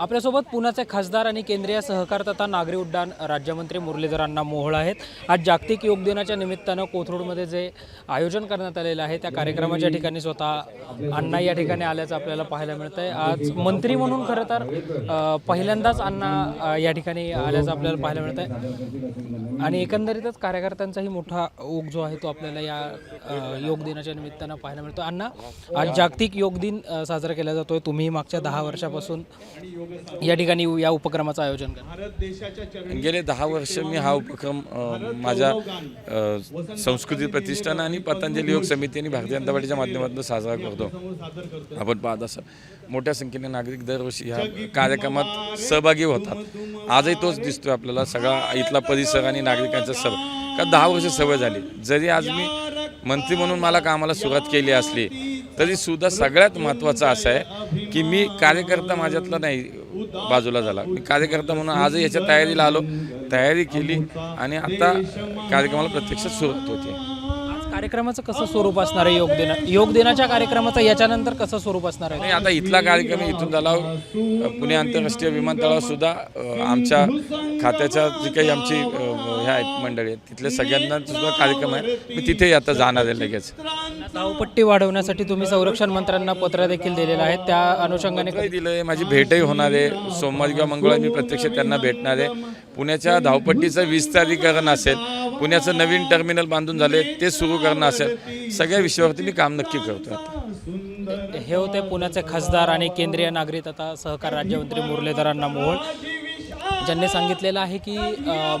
आपल्यासोबत पुण्याचे खासदार आणि केंद्रीय सहकार तथा नागरी उड्डाण राज्यमंत्री मुरलीधर अण्णा मोहोळ आहेत. आज जागतिक योग दिनाच्या निमित्तानं कोथरूडमध्ये जे आयोजन करण्यात आलेलं आहे त्या कार्यक्रमाच्या ठिकाणी स्वतः अण्णा या ठिकाणी आल्याचं आपल्याला पाहायला मिळतं आहे आज मंत्री म्हणून खरं तर पहिल्यांदाच अण्णा या ठिकाणी आल्याचं आपल्याला पाहायला मिळतं आहे आणि एकंदरीतच कार्यकर्त्यांचाही मोठा ओघ जो आहे तो आपल्याला या योग दिनाच्या निमित्तानं पाहायला मिळतो अण्णा आज जागतिक योग दिन साजरा केला जातोय. तुम्ही मागच्या दहा वर्षापासून या ठिकाणी या उपक्रमाचं आयोजन गेले दहा वर्ष मी हा उपक्रम माझ्या संस्कृती प्रतिष्ठान आणि पतंजली योग समिती आणि भारतीय जनता पार्टीच्या माध्यमातून साजरा करतो. आपण पाहत असं मोठ्या संख्येने नागरिक दरवर्षी ह्या कार्यक्रमात सहभागी होतात. आजही तोच दिसतोय आपल्याला सगळा इथला परिसर आणि नागरिकांचा सव का दहा वर्ष सवय झाली. जरी आज मी मंत्री म्हणून मला कामाला सुरुवात केली असली तरी सुद्धा सगळ्यात महत्त्वाचं असं आहे की मी कार्यकर्ता माझ्यातला नाही बाजूला झाला. मी कार्यकर्ता म्हणून आजही याच्या तयारीला आलो. तयारी केली आणि आता कार्यक्रमाला प्रत्यक्षात सुरुवात होते. कार्यक्रमाचं कसं स्वरूप असणार आहे? योग दिना योग दिनाच्या कार्यक्रमाचं याच्यानंतर कसं स्वरूप असणार आहे? आता इथला कार्यक्रम इथून झाला पुणे आंतरराष्ट्रीय विमानतळावर सुद्धा आमच्या खात्याच्या जी काही आमची ह्या आहेत मंडळी आहेत तिथल्या सगळ्यांना सुद्धा कार्यक्रम आहे. मी तिथेही आता जाणार आहे लगेच. धावपट्टी वाढवण्यासाठी तुम्ही संरक्षण मंत्र्यांना पत्र देखील दिलेलं आहे. त्या अनुषंगाने काही दिलंय माझी भेटही होणार आहे. सोमवारी किंवा मंगळवारी मी प्रत्यक्ष त्यांना भेटणार आहे. पुण्याच्या धावपट्टीचं विस्तारीकरण असेल पुण्याचं नवीन टर्मिनल बांधून झाले ते सुरू करणं असेल सगळ्या विषयावरती मी काम नक्की करतो आता. हे होते पुण्याचे खासदार आणि केंद्रीय नागरी तथा सहकार राज्यमंत्री मुरलीधर अण्णा मोहोळ. ज्यांनी सांगितलेलं आहे की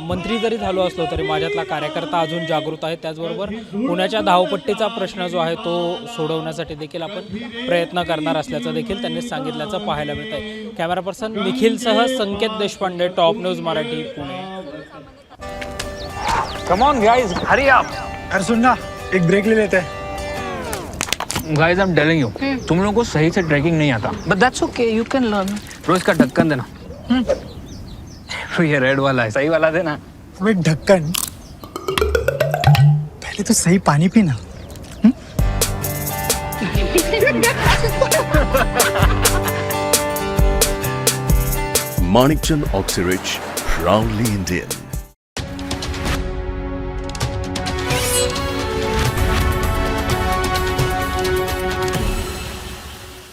मंत्री जरी झालो असलो तरी माझ्यातला कार्यकर्ता अजून जागृत आहे. त्याचबरोबर पुण्याच्या धावपट्टीचा प्रश्न जो आहे तो सोडवण्यासाठी देखील आपण प्रयत्न करणार असल्याचं देखील त्यांनी सांगितल्याचं पाहायला मिळत आहे camera person निखिलसह Sanket Deshpande top news Marathi Pune. Come on guys hurry up अरे सुन ना एक ब्रेक ले लेते. हैं guys I am telling you तुम लोगों को सही से ट्रैकिंग नहीं आता. But that's okay, you can learn. रोज का ढक्कन देना. तो ये रेड वाला है। सही वाला देना अब ढक्कन। पहले तो सही पानी पीना। Manikchand Oxyrich, proudly Indian.